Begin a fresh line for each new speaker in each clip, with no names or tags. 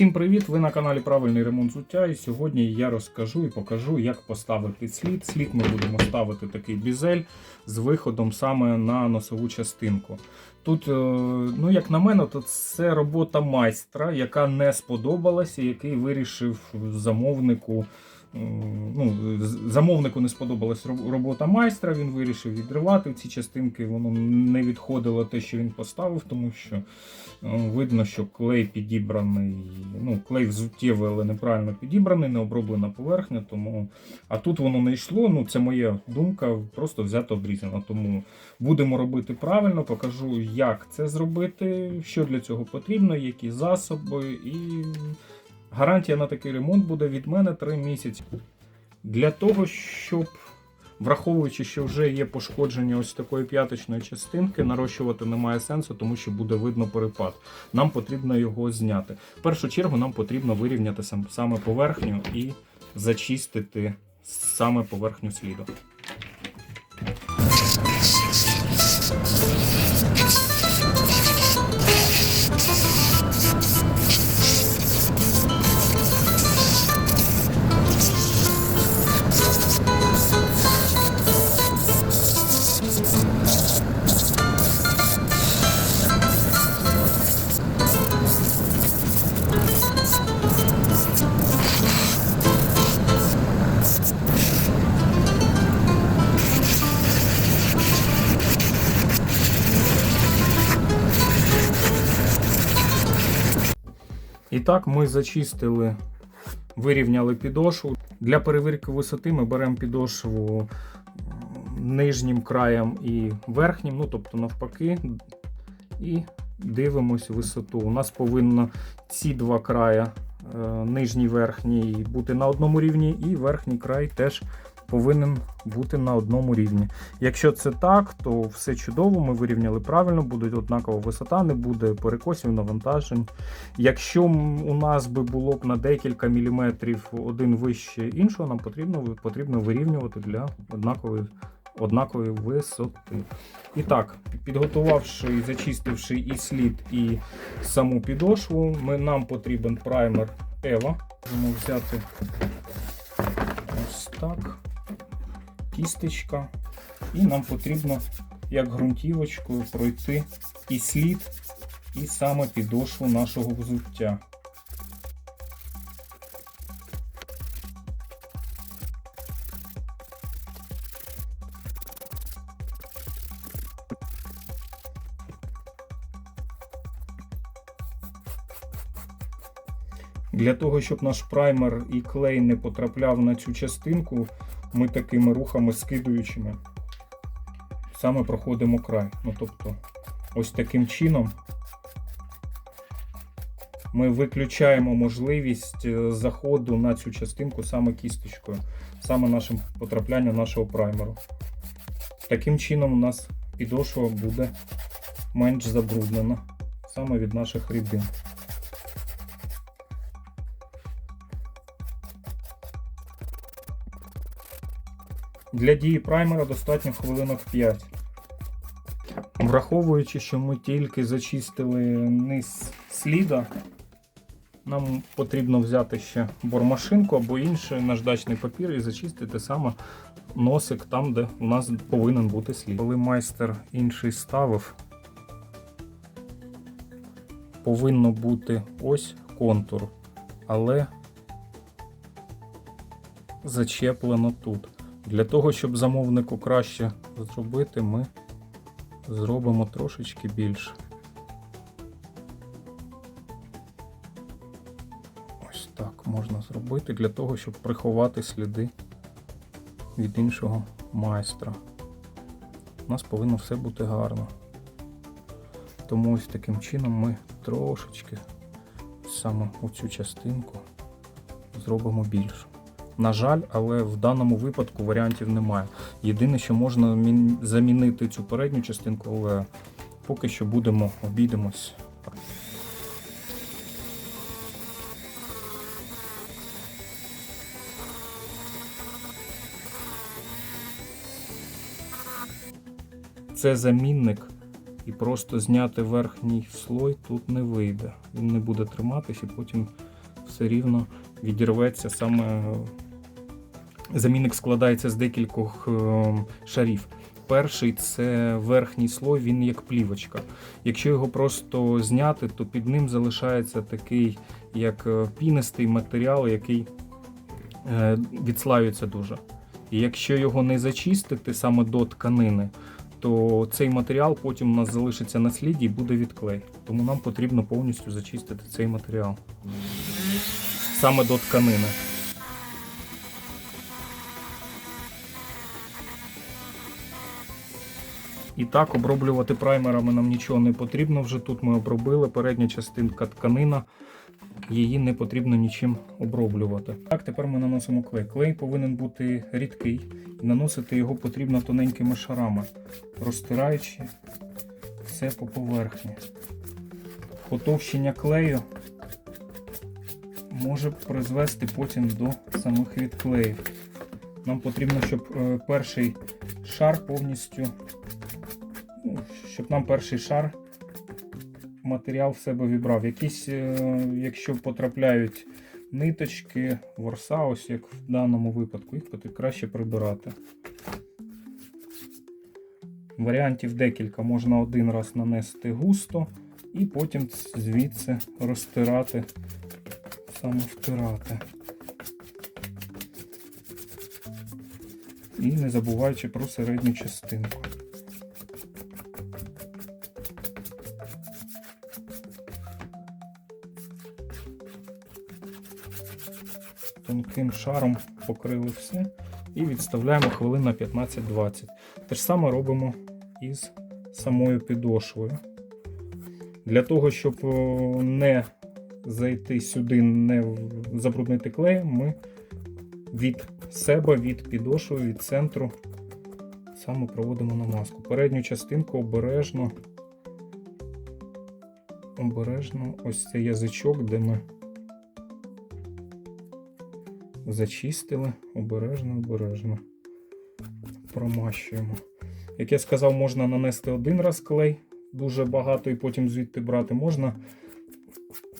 Всім привіт! Ви на каналі Правильний ремонт взуття. І сьогодні я розкажу і покажу, як поставити слід. Слід ми будемо ставити такий бізель з виходом саме на носову частинку. Тут, е, ну як на мене, то це робота майстра, яка не сподобалася, який вирішив замовнику. Ну, замовнику не сподобалась робота майстра. Він вирішив відривати ці частинки. Воно не відходило те, що він поставив, тому що е, видно, що клей підібраний. Ну, клей взуттєвий, але неправильно підібраний, не оброблена поверхня. Тому а тут воно не йшло. Ну, це моя думка, просто взято обрізано. Тому будемо робити правильно, покажу, як це зробити, що для цього потрібно, які засоби і. Гарантія на такий ремонт буде від мене 3 місяці. Для того, щоб, враховуючи, що вже є пошкодження ось такої п'яточної частинки, нарощувати немає сенсу, тому що буде видно перепад. Нам потрібно його зняти. В першу чергу нам потрібно вирівняти сам- саме поверхню і зачистити саме поверхню сліду. Так, ми зачистили, вирівняли підошву. Для перевірки висоти ми беремо підошву нижнім краєм і верхнім, ну тобто навпаки, і дивимося висоту. У нас повинно ці два края, е, нижній верхній, бути на одному рівні, і верхній край теж повинен бути на одному рівні. Якщо це так, то все чудово, ми вирівняли правильно, буде однакова висота, не буде перекосів, навантажень. Якщо у нас би було б на декілька міліметрів один вище іншого, нам потрібно, потрібно вирівнювати для однакової, однакової висоти. І так, підготувавши і зачистивши і слід, і саму підошву, ми, нам потрібен праймер Eva. Можемо взяти ось так, кісточка. І нам потрібно як ґрунтівочкою пройти і слід, і саме підошву нашого взуття. Для того, щоб наш праймер і клей не потрапляв на цю частинку, ми такими рухами скидуючими саме проходимо край. Ну, тобто, ось таким чином ми виключаємо можливість е, заходу на цю частинку саме кісточкою, саме нашим потраплянням нашого праймеру. Таким чином у нас підошва буде менш забруднена саме від наших рідин. Для дії праймера достатньо хвилинок 5. Враховуючи, що ми тільки зачистили низ сліда, нам потрібно взяти ще бормашинку або інший наждачний папір і зачистити саме носик там, де у нас повинен бути слід. Коли майстер інший ставив, повинно бути ось контур, але зачеплено тут. Для того, щоб замовнику краще зробити, ми зробимо трошечки більше. Ось так можна зробити для того, щоб приховати сліди від іншого майстра. У нас повинно все бути гарно. Тому ось таким чином ми трошечки саме оцю частинку зробимо більше. На жаль, але в даному випадку варіантів немає. Єдине, що можна замінити цю передню частинку, але поки що будемо обійдемось. Це замінник І просто зняти верхній слой тут не вийде. Він не буде триматись і потім все рівно відірветься саме. Замінник складається з декількох е, шарів. Перший це верхній слой, він як плівочка. Якщо його просто зняти, то під ним залишається такий як е, пінистий матеріал, який е, відслаюється дуже. І якщо його не зачистити саме до тканини, то цей матеріал потім у нас залишиться на сліді і буде відклей. Тому нам потрібно повністю зачистити цей матеріал. Саме до тканини. І так, оброблювати праймерами нам нічого не потрібно. Вже тут ми обробили передня частинка тканина, її не потрібно нічим оброблювати. Так, тепер ми наносимо клей. Клей повинен бути рідкий, і наносити його потрібно тоненькими шарами, розтираючи все по поверхні. Потовщення клею може призвести потім до самих відклеїв. Нам потрібно, щоб е, перший шар повністю щоб нам перший шар матеріал в себе вібрав. Якісь, е, якщо потрапляють ниточки, ворса, ось як в даному випадку, їх краще прибирати. Варіантів декілька. Можна один раз нанести густо і потім звідси розтирати, саме втирати. І не забуваючи про середню частинку. Тонким шаром покрили все і відставляємо хвилин на 15-20. Те ж саме робимо із самою підошвою. Для того, щоб не зайти сюди, не забруднити клеєм, ми від себе, від підошви, від центру саме проводимо намазку. Передню частинку обережно, обережно ось цей язичок, де ми зачистили обережно, обережно. Промащуємо. Як я сказав, можна нанести один раз клей, дуже багато, і потім звідти брати. Можна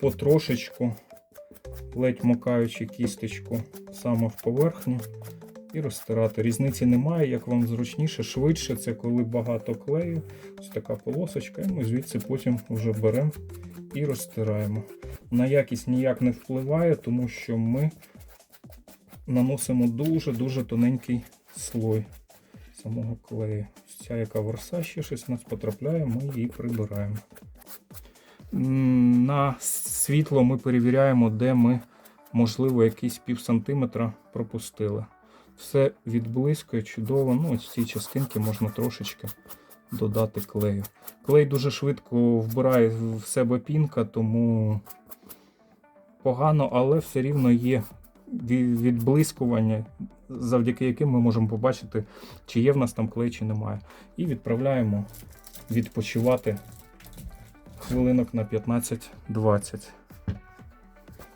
потрошечку, ледь макаючи кісточку саме в поверхню і розтирати. Різниці немає, як вам зручніше, швидше це коли багато клею. Ось така полосочка, і ми звідси потім вже беремо і розтираємо. На якість ніяк не впливає, тому що ми наносимо дуже-дуже тоненький слой самого клею. Ця яка ворса ще щось у нас потрапляє, ми її прибираємо. На світло ми перевіряємо, де ми, можливо, якийсь пів сантиметра пропустили. Все відблискує чудово. Ну, ось в цій частинки можна трошечки додати клею. Клей дуже швидко вбирає в себе пінка, тому погано, але все рівно є відблискування, завдяки яким ми можемо побачити, чи є в нас там клей, чи немає. І відправляємо відпочивати хвилинок на 15-20.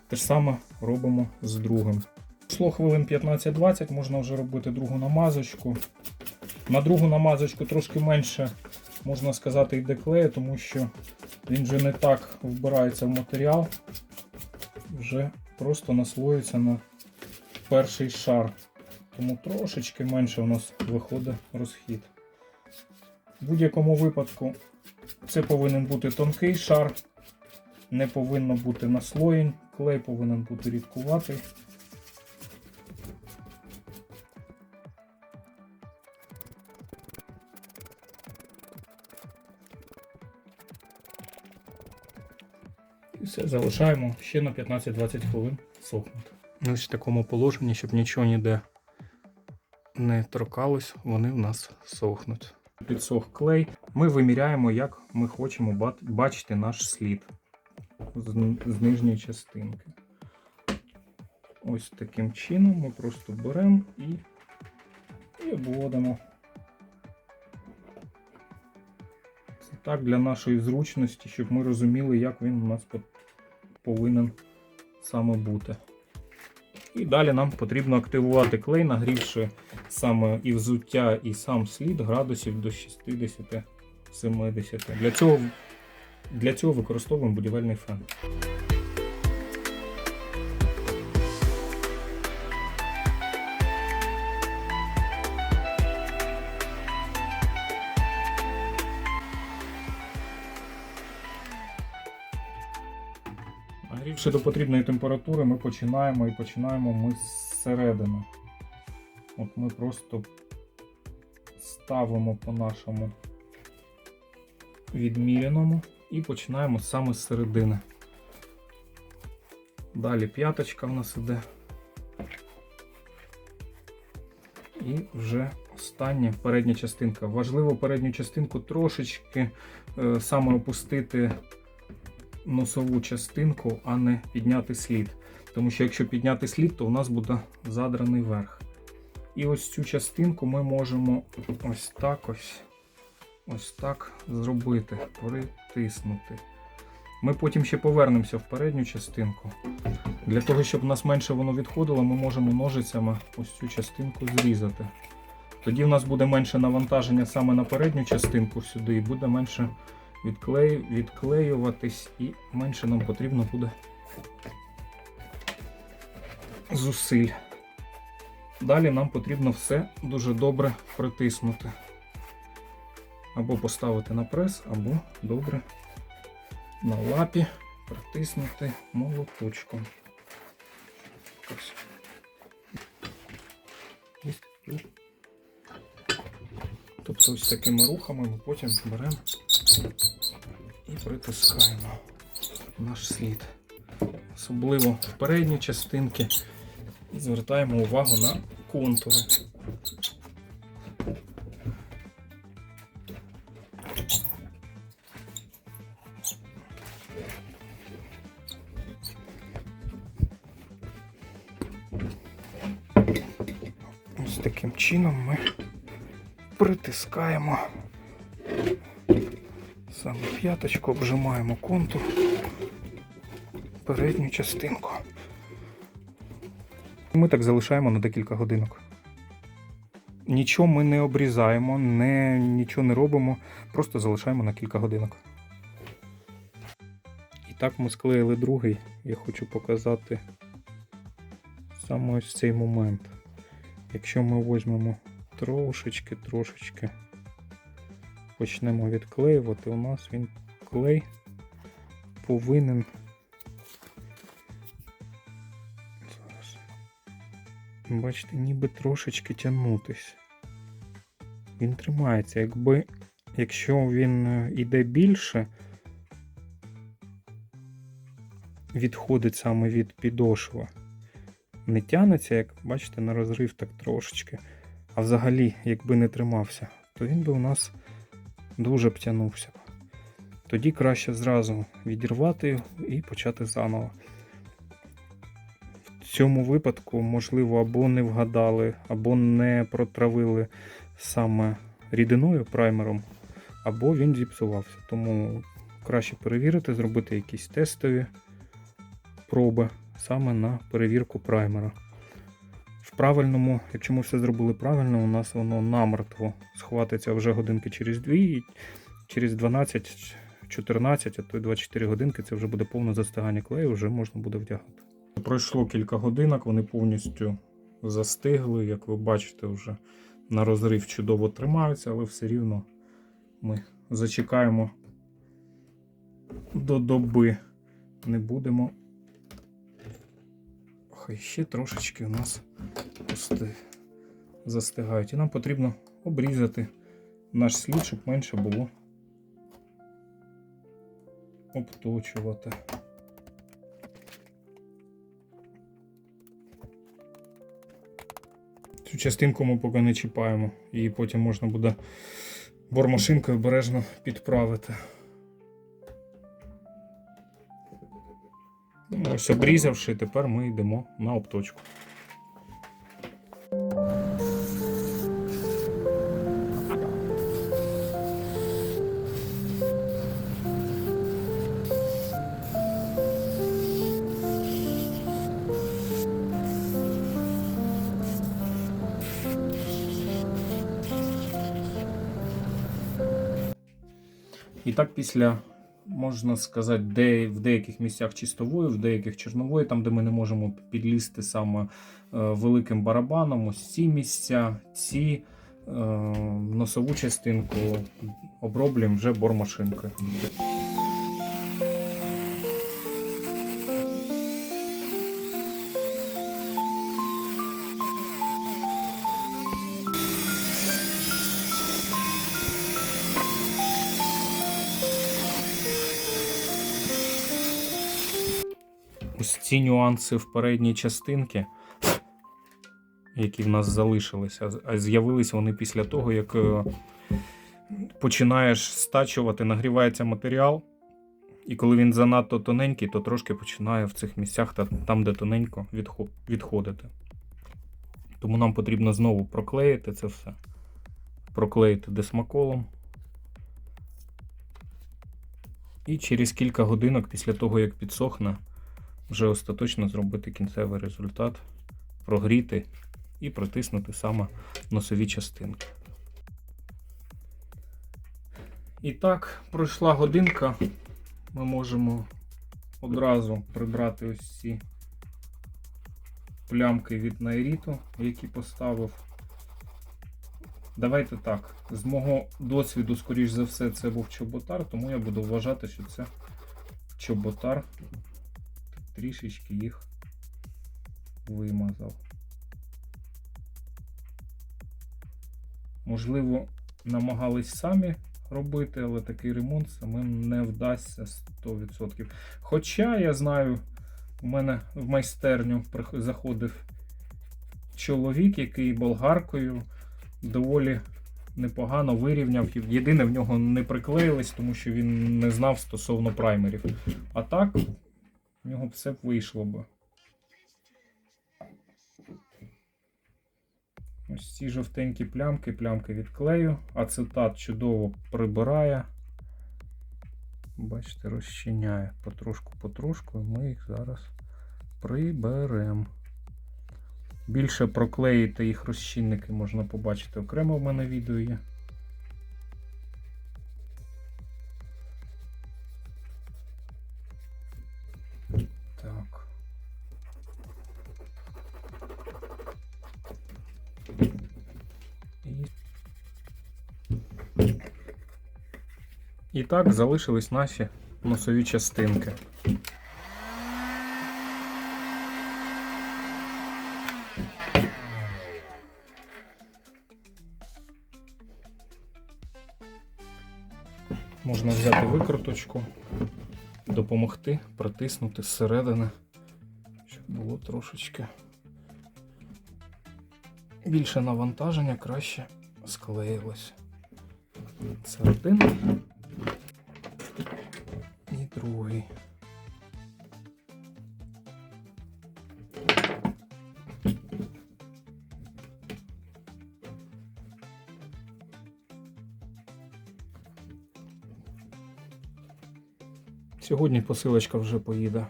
Те ж саме робимо з другим. Пройшло хвилин 15-20, можна вже робити другу намазочку. На другу намазочку трошки менше, можна сказати, йде клею, тому що він вже не так вбирається в матеріал, вже просто наслоюється на перший шар. Тому трошечки менше у нас виходить розхід. В будь-якому випадку це повинен бути тонкий шар, не повинно бути наслоєнь, клей повинен бути рідкуватий. Залишаємо ще на 15-20 хвилин сохнути. Ось в такому положенні, щоб нічого ніде не торкалось, вони в нас сохнуть. Підсох клей. Ми виміряємо, як ми хочемо бачити наш слід з, з нижньої частинки. Ось таким чином ми просто беремо і, і обводимо. Це так для нашої зручності, щоб ми розуміли, як він у нас повинен саме бути. І далі нам потрібно активувати клей, нагрівши саме і взуття, і сам слід градусів до 60 70. Для цього, для цього використовуємо будівельний фен. Нагрівши до потрібної температури, ми починаємо і починаємо ми зсередини. От ми просто ставимо по нашому відміряному і починаємо саме з середини. Далі п'яточка в нас іде. І вже остання передня частинка. Важливо передню частинку трошечки е, саме опустити носову частинку, а не підняти слід. Тому що якщо підняти слід, то у нас буде задраний верх. І ось цю частинку ми можемо ось так ось ось так зробити, притиснути. Ми потім ще повернемося в передню частинку. Для того, щоб у нас менше воно відходило, ми можемо ножицями ось цю частинку зрізати. Тоді в нас буде менше навантаження саме на передню частинку сюди, і буде менше відклею, відклеюватись, і менше нам потрібно буде зусиль. Далі нам потрібно все дуже добре притиснути. Або поставити на прес, або добре на лапі притиснути молоточком. Ось. Тобто ось такими рухами ми потім беремо притискаємо наш слід. Особливо в передні частинки і звертаємо увагу на контури. Ось таким чином ми притискаємо саме п'яточку, обжимаємо контур, передню частинку. Ми так залишаємо на декілька годинок. Нічого ми не обрізаємо, не, нічого не робимо, просто залишаємо на кілька годинок. І так ми склеїли другий. Я хочу показати саме ось цей момент. Якщо ми візьмемо трошечки, трошечки почнемо відклеювати, у нас він клей повинен. Зараз. Бачите, ніби трошечки тягнутись. Він тримається. Якби, якщо він е, іде більше, відходить саме від підошви, не тягнеться, як бачите, на розрив так трошечки. А взагалі, якби не тримався, то він би у нас дуже б тягнувся. Тоді краще зразу відірвати і почати заново. В цьому випадку, можливо, або не вгадали, або не протравили саме рідиною праймером, або він зіпсувався. Тому краще перевірити, зробити якісь тестові проби саме на перевірку праймера. Правильному, якщо ми все зробили правильно, у нас воно намертво схватиться вже годинки через 2 і через 12, 14, а то й 24 годинки це вже буде повне застигання клею, вже можна буде вдягати. Пройшло кілька годинок, вони повністю застигли, як ви бачите, вже на розрив чудово тримаються, але все рівно ми зачекаємо до доби. Не будемо. Хай ще трошечки у нас пусти застигають. І нам потрібно обрізати наш слід, щоб менше було обточувати. Цю частинку ми поки не чіпаємо, її потім можна буде бормашинкою обережно підправити. Все обрізавши, тепер ми йдемо на обточку. І так, після можна сказати, де, в деяких місцях чистової, в деяких чорнової, там, де ми не можемо підлізти саме е, великим барабаном, ось ці місця, ці е, носову частинку оброблюємо вже бормашинкою. Ось ці нюанси в передній частинці, які в нас залишилися, а з'явились вони після того, як е, починаєш стачувати, нагрівається матеріал. І коли він занадто тоненький, то трошки починає в цих місцях, та там, де тоненько, відходити. Тому нам потрібно знову проклеїти це все. Проклеїти десмаколом. І через кілька годинок після того, як підсохне, вже остаточно зробити кінцевий результат, прогріти і протиснути саме носові частинки. І так, пройшла годинка. Ми можемо одразу прибрати ось ці плямки від найріту, які поставив. Давайте так. З мого досвіду, скоріш за все, це був чоботар, тому я буду вважати, що це чоботар трішечки їх вимазав. Можливо, намагались самі робити, але такий ремонт самим не вдасться 100%. Хоча я знаю, у мене в майстерню заходив чоловік, який болгаркою доволі непогано вирівняв. Єдине в нього не приклеїлось, тому що він не знав стосовно праймерів. А так, в нього все б вийшло би. Ось ці жовтенькі плямки, плямки від клею. Ацетат чудово прибирає. Бачите, розчиняє потрошку-потрошку, і ми їх зараз приберемо. Більше проклеїти їх розчинники можна побачити окремо в мене відео є. І так залишились наші носові частинки. Можна взяти викруточку, допомогти протиснути зсередини, щоб було трошечки більше навантаження, краще склеїлось. Це один другий. Сьогодні посилочка вже поїде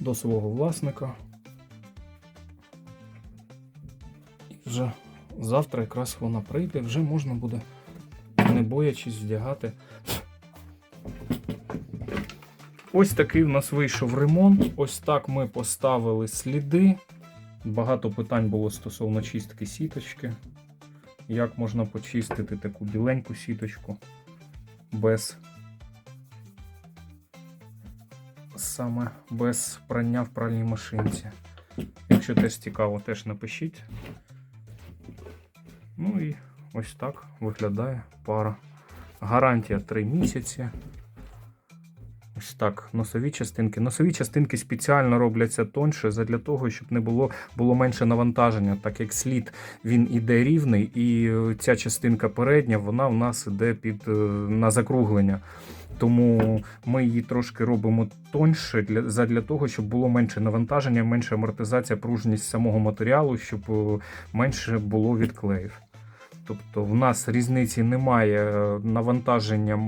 до свого власника. І вже завтра якраз вона прийде, вже можна буде, не боячись, вдягати. Ось такий в нас вийшов ремонт. Ось так ми поставили сліди. Багато питань було стосовно чистки сіточки. Як можна почистити таку біленьку сіточку без саме без прання в пральній машинці. Якщо теж цікаво, теж напишіть. Ну і ось так виглядає пара. Гарантія 3 місяці. Ось так, носові частинки. Носові частинки спеціально робляться тоньше для того, щоб не було було менше навантаження, так як слід він іде рівний, і е, ця частинка передня, вона в нас іде під е, на закруглення. Тому ми її трошки робимо тоньше для, задля того, щоб було менше навантаження, менше амортизація, пружність самого матеріалу, щоб е, менше було відклеїв. Тобто в нас різниці немає. е, Навантаження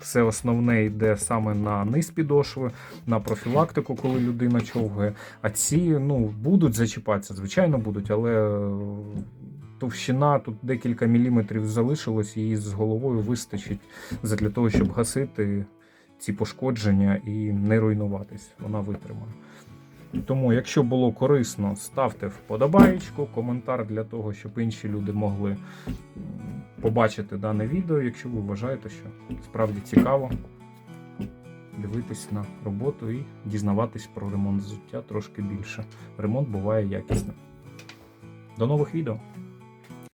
все основне йде саме на низ підошви, на профілактику, коли людина човгає. А ці ну, будуть зачіпатися, звичайно будуть, але е, товщина тут декілька міліметрів залишилось, її з головою вистачить для того, щоб гасити ці пошкодження і не руйнуватись. Вона витримає. Тому, якщо було корисно, ставте вподобаєчку, коментар для того, щоб інші люди могли побачити дане відео, якщо ви вважаєте, що справді цікаво дивитись на роботу і дізнаватись про ремонт взуття трошки більше. Ремонт буває якісним. До нових відео!